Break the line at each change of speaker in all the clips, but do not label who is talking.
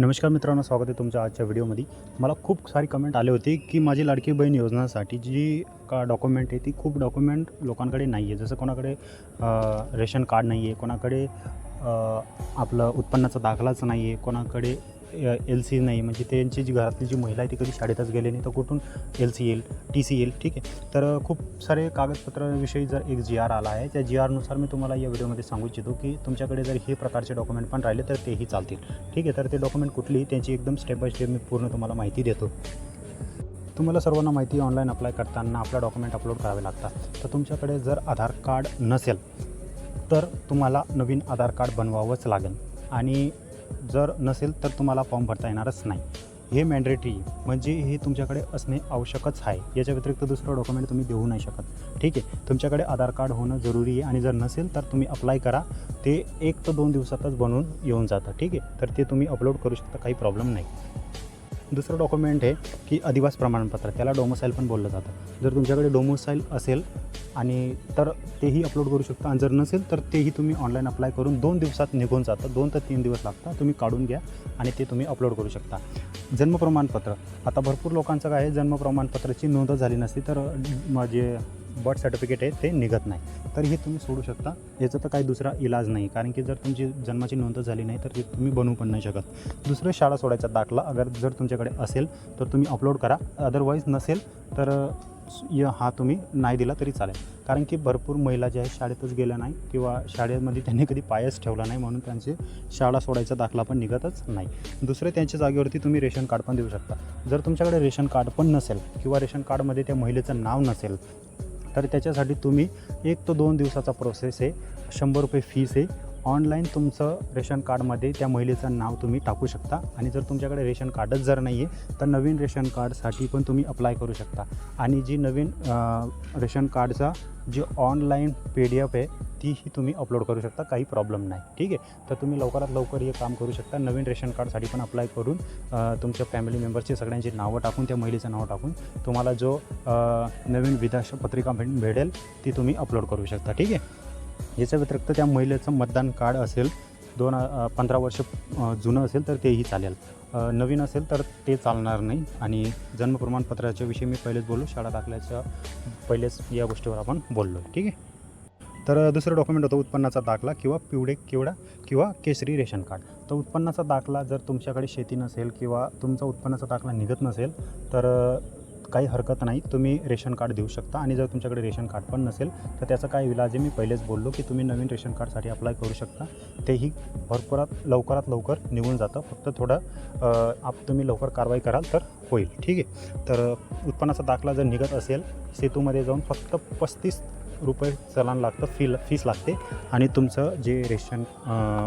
नमस्कार मित्रांनो स्वागत आहे तुमच्या आजच्या व्हिडिओमध्ये. मला खूप सारी कमेंट आले होते की माझी लाडकी बहीण योजनासाठी जी का डॉक्युमेंट आहे ती खूप डॉक्युमेंट लोकांकडे नाही आहे जसं कोणाकडे रेशन कार्ड नाही आहे कोणाकडे आपलं उत्पन्नाचा दाखलाच नाही आहे कोणाकडे एल सी नाही म्हणजे त्यांची जी घरातली जी महिला आहे ती कधी शाळेतच गेली नाही तर कुठून एल सी येईल टी सी येईल ठीक आहे. तर खूप सारे कागदपत्राविषयी जर एक जी आर आला आहे त्या जी आरनुसार मी तुम्हाला या व्हिडिओमध्ये सांगू इच्छितो की तुमच्याकडे जर हे प्रकारचे डॉक्युमेंट पण राहिले तर तेही चालतील. ठीक आहे तर ते डॉक्युमेंट कुठली त्यांची एकदम स्टेप बाय स्टेप मी पूर्ण तुम्हाला माहिती देतो. तुम्हाला सर्वांना माहिती ऑनलाईन अप्लाय करताना आपला डॉक्युमेंट अपलोड करावे लागतात. तर तुमच्याकडे जर आधार कार्ड नसेल तर तुम्हाला नवीन आधार कार्ड बनवावंच लागेल. आणि जर नसेल तर तुम्हाला फॉर्म भरता येणारच नाही. हे मॅन्डेटरी म्हणजे हे तुमच्याकडे असणे आवश्यकच आहे. याच्या व्यतिरिक्त दुसरं डॉक्युमेंट तुम्ही देऊ नाही शकत. ठीक आहे? तुमच्याकडे आधार कार्ड होणं जरुरी आहे आणि जर नसेल तर तुम्ही अप्लाय करा. ते एक ते दोन दिवसातच बनवून येऊन जातं. ठीक आहे? तर ते तुम्ही अपलोड करू शकता. काही प्रॉब्लेम नाही. दुसरं डॉक्युमेंट आहे की अधिवास प्रमाणपत्र त्याला डोमोसाईल पण बोललं जातं. जर तुमच्याकडे डोमोसाईल असेल आणि तर तेही अपलोड करू शकता आणि जर नसेल तर तेही तुम्ही ऑनलाईन अप्लाय करून दोन दिवसात निघून जातं. दोन ते तीन दिवस लागतात तुम्ही काढून घ्या आणि ते तुम्ही अपलोड करू शकता. जन्म प्रमाणपत्र. आता भरपूर लोकांचं काय आहे जन्म प्रमाणपत्राची नोंद झाली नसती तर माझे बर्थ सर्टिफिकेट आहे ते निघत नाही. तर हे तुम्ही सोडू शकता. याचा तर काही दुसरा इलाज नाही कारण की जर तुमची जन्माची नोंद झाली नाही तर ते तुम्ही बनवू पण नाही शकत. दुसरं शाळा सोडायचा दाखला अगर जर तुमच्याकडे असेल तर तुम्ही अपलोड करा. अदरवाईज नसेल तर य- हा तुम्ही नाही दिला तरी चालेल. कारण की भरपूर महिला ज्या आहेत शाळेतच गेल्या नाही किंवा शाळेमध्ये त्यांनी कधी पायच ठेवला नाही म्हणून त्यांचे शाळा सोडायचा दाखला पण निघतच नाही. दुसरे त्यांच्या जागेवरती तुम्ही रेशन कार्ड पण देऊ शकता. जर तुमच्याकडे रेशन कार्ड पण नसेल किंवा रेशन कार्डमध्ये त्या महिलेचं नाव नसेल तर त्याच्यासाठी तुम्ही एक तो दोन दिवसाचा प्रोसेस आहे. शंभर रुपये फीस आहे. ऑनलाईन तुमचं रेशन कार्डमध्ये त्या महिलेचं नाव तुम्ही टाकू शकता. आणि जर तुमच्याकडे रेशन कार्डच जर नाही आहे तर नवीन रेशन कार्डसाठी पण तुम्ही अप्लाय करू शकता. आणि जी नवीन रेशन कार्डचा जी ऑनलाईन पी डी एफ आहे तीही तुम्ही अपलोड करू शकता. काही प्रॉब्लेम नाही. ठीक आहे? तर तुम्ही लवकरात लवकर हे काम करू शकता. नवीन रेशन कार्डसाठी पण अप्लाय करून तुमच्या फॅमिली मेंबर्सची सगळ्यांची नावं टाकून त्या महिलेचं नाव टाकून तुम्हाला जो नवीन विधाश पत्रिका भेट भेटेल ती तुम्ही अपलोड करू शकता. ठीक आहे? याच्या व्यतिरिक्त त्या महिलेचं मतदान कार्ड असेल दोन पंधरा वर्ष जुनं असेल तर तेही चालेल. नवीन असेल तर ते चालणार नाही. आणि जन्म प्रमाणपत्राच्या विषयी मी पहिलेच बोललो शाळा दाखल्याच्या पहिलेच या गोष्टीवर आपण बोललो. ठीक आहे? तर दुसरं डॉक्युमेंट होतं उत्पन्नाचा दाखला किंवा पिवळे केवडा किंवा केसरी रेशन कार्ड. तर उत्पन्नाचा दाखला जर तुमच्याकडे शेती नसेल किंवा तुमचा उत्पन्नाचा दाखला निघत नसेल तर काही हरकत नाही तुम्ही रेशन कार्ड देऊ शकता. आणि जर तुमच्याकडे रेशन कार्ड पण नसेल तर त्याचा काय इलाज आहे मी पहिलेच बोललो की तुम्ही नवीन रेशन कार्डसाठी अप्लाय करू शकता. तेही भरपुरात लवकरात लवकर निघून जातं. फक्त थोडं आप तुम्ही लवकर कारवाई कराल तर होईल. ठीक आहे? तर उत्पन्नाचा दाखला जर निघत असेल सेतूमध्ये जाऊन फक्त पस्तीस रुपये चलान लागतं फी फीस लागते. आणि तुमचं जे रेशन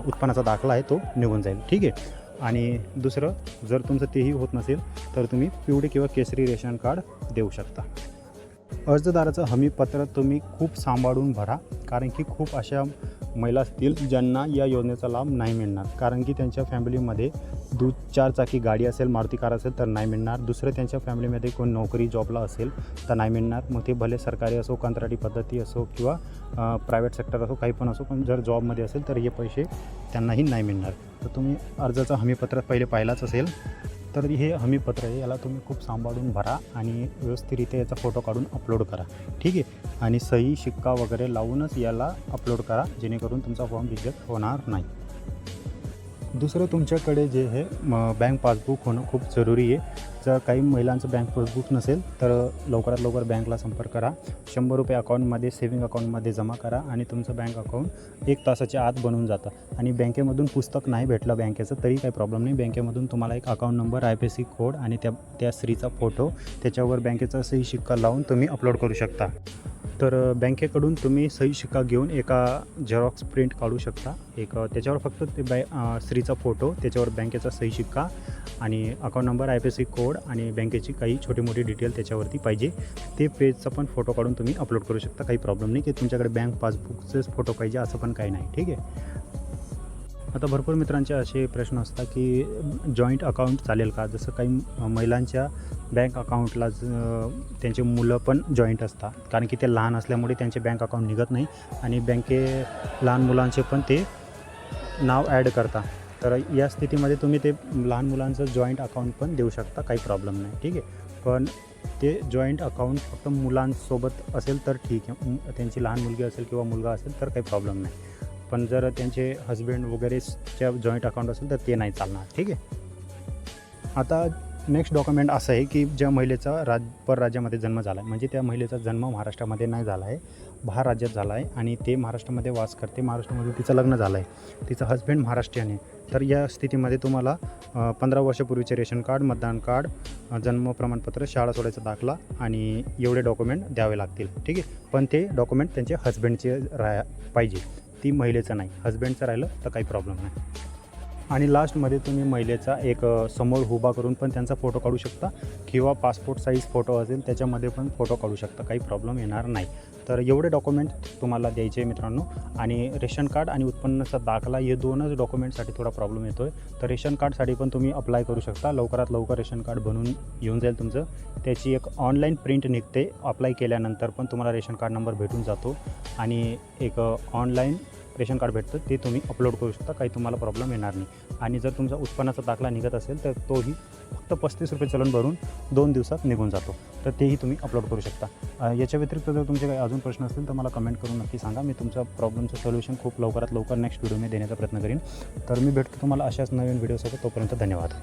उत्पन्नाचा दाखला आहे तो निघून जाईल. ठीक आहे? आणि दुसरं जर तुमचं तेही होत नसेल तर तुम्ही पिवळे किंवा केसरी रेशन कार्ड देऊ शकता. अर्जदाराचं हमीपत्र तुम्ही खूप सांभाळून भरा कारण की खूप अशा महिला असतील ज्यांना या योजनेचा लाभ नाही मिळणार. कारण की त्यांच्या फॅमिलीमध्ये दू चार चाकी गाडी असेल मारुती कार असेल तर नाही मिळणार. दुसरं त्यांच्या फॅमिलीमध्ये कोण नोकरी जॉबला असेल तर नाही मिळणार. मग ते भले सरकारी असो कंत्राटी पद्धती असो किंवा प्रायव्हेट सेक्टर असो काही पण असो पण जर जॉबमध्ये असेल तर हे पैसे त्यांनाही नाही मिळणार. तर तुम्ही अर्जाचं हमीपत्र पहिले पाहिलाच असेल. तर हे हमीपत्र आहे याला तुम्ही खूप सांभाळून भरा आणि व्यवस्थितरित्या याचा फोटो काढून अपलोड करा. ठीक आहे? आणि सही शिक्का वगैरे लावूनच याला अपलोड करा जेणेकरून तुमचा फॉर्म रिजेक्ट होणार नाही. दुसरं तुमच्याकडे जे हे बँक पासबुक होणं खूप जरुरी आहे. जर काही महिलांचं बँक पासबुक नसेल तर लवकरात लवकर बँकला संपर्क करा. शंभर रुपये अकाउंटमध्ये सेविंग अकाउंटमध्ये जमा करा आणि तुमचं बँक अकाउंट एक तासाच्या आत बनून जातं. आणि बँकेमधून पुस्तक नाही भेटलं बँकेचं तरी काही प्रॉब्लेम नाही. बँकेमधून तुम्हाला एक account number I P C code आणि त्या त्या स्त्रीचा फोटो त्याच्यावर बँकेचा सही शिक्का लावून तुम्ही अपलोड करू शकता. तर बँकेकडून तुम्ही सही शिक्का घेऊन एका झेरॉक्स प्रिंट काढू शकता. एक त्याच्यावर फक्त ते बॅ स्त्रीचा फोटो त्याच्यावर बँकेचा सही शिक्का आणि account number I P C code आणि बँकेची काही छोटी मोठी डिटेल त्याच्यावरती पाहिजे. ते पेजचा पण फोटो काढून तुम्ही अपलोड करू शकता. काही प्रॉब्लेम नाही की तुमच्याकडे बँक पासबुकचेच फोटो पाहिजे असं पण काही नाही. ठीक आहे? आता भरपूर मित्रांचे असे प्रश्न असतात की जॉईंट अकाउंट चालेल का? जसं काही महिलांच्या बँक अकाउंटला ज- त्यांचे मुलं पण जॉईंट असतात. कारण की ते लहान असल्यामुळे त्यांचे बँक अकाउंट निघत नाही आणि बँके लहान मुलांचे पण ते नाव ॲड करतात. तर या स्थितीमध्ये तुम्ही ते लहान मुलांचं जॉईंट अकाउंट पण देऊ शकता काही प्रॉब्लेम नाही. ठीक आहे? पण ते जॉईंट अकाउंट फक्त मुलांसोबत असेल तर ठीक आहे. त्यांची लहान मुलगी असेल किंवा मुलगा असेल तर काही प्रॉब्लेम नाही. पण जर त्यांचे हस्बंड वगैरेच्या जॉईंट अकाउंट असेल तर ते नाही चालणार. ठीक आहे? आता नेक्स्ट डॉक्युमेंट असं आहे की ज्या महिलेचा राज परराज्यामध्ये जन्म झाला आहे. म्हणजे त्या महिलेचा जन्म महाराष्ट्रामध्ये नाही झाला आहे. बाहेर राज्यात झाला आहे आणि ते महाराष्ट्रामध्ये वास करते. महाराष्ट्रामध्ये तिचं लग्न झालं आहे. तिचं हस्बंड महाराष्ट्रीयन आहे. तर या स्थितीमध्ये तुम्हाला पंधरा वर्षापूर्वीचे रेशन कार्ड मतदान कार्ड जन्म प्रमाणपत्र शाळा सोडायचा दाखला आणि एवढे डॉक्युमेंट द्यावे लागतील. ठीक आहे? पण ते डॉक्युमेंट त्यांचे हस्बंडचे राहा पाहिजे. ती महिलेचं नाही. हजबंडचं राहिलं तर काही प्रॉब्लेम नाही. आणि लास्टमध्ये तुम्ही महिलेचा एक समोर उभा करून पण त्यांचा फोटो काढू शकता किंवा पासपोर्ट साईज फोटो असेल त्याच्यामध्ये पण फोटो काढू शकता. काही प्रॉब्लेम येणार नाही. तर एवढे डॉक्युमेंट तुम्हाला द्यायचे मित्रांनो. आणि रेशन कार्ड आणि उत्पन्नाचा दाखला हे दोनच डॉक्युमेंटसाठी थोडा प्रॉब्लेम येतो आहे तर रेशन कार्डसाठी पण तुम्ही अप्लाय करू शकता. लवकरात लवकर रेशन कार्ड बनवून येऊन जाईल तुमचं. त्याची एक ऑनलाईन प्रिंट निघते. अप्लाय केल्यानंतर पण तुम्हाला रेशन कार्ड नंबर भेटून जातो. आणि एक ऑनलाईन रेशन कार्ड भेटतं ते तुम्ही अपलोड करू शकता काही तुम्हाला प्रॉब्लेम येणार नाही. आणि जर तुमचा उत्पन्नाचा दाखला निघत असेल तर तोही फक्त पस्तीस रुपये चलन भरून दोन दिवसात निघून जातो. तर तेही तुम्ही अपलोड करू शकता. याच्या व्यतिरिक्त जर तुमचे काही अजून प्रश्न असतील तर मला कमेंट करून नक्की सांगा. मी तुमचा प्रॉब्लेमचं सोल्युशन खूप लवकरात लवकर नेक्स्ट व्हिडिओमध्ये देण्याचा प्रयत्न करीन. तर मी भेटतो तुम्हाला अशाच नवीन व्हिडिओसोबत तोपर्यंत धन्यवाद.